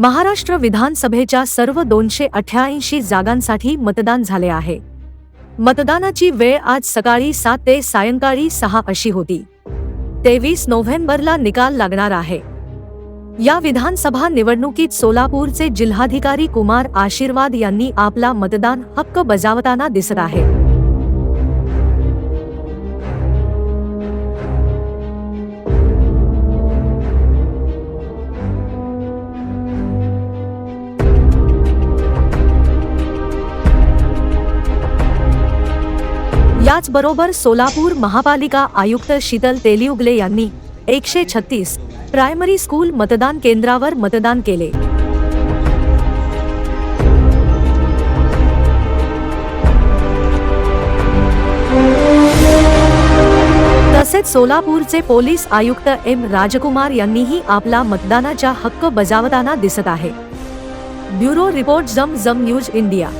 महाराष्ट्र विधानसभेच्या सर्व दोनशे अठ्याऐंशी जागांसाठी मतदान झाले आहे. मतदानाची वेळ आज सकाळी सात ते सायंकाळी सहा अशी होती. तेवीस नोव्हेंबरला निकाल लागणार आहे. या विधानसभा निवडणुकीत सोलापूरचे जिल्हाधिकारी कुमार आशीर्वाद यांनी आपला मतदान हक्क बजावताना दिसत आहे. याचबरोबर सोलापूर महापालिका आयुक्त शीतल तेलियुगले यांनी एकशे छत्तीस प्रायमरी स्कूल मतदान केंद्रावर मतदान केले. तसेच सोलापूरचे पोलीस आयुक्त एम राजकुमार यांनीही आपला मतदानाचा हक्क बजावताना दिसत आहे. ब्युरो रिपोर्ट जम जम न्यूज इंडिया.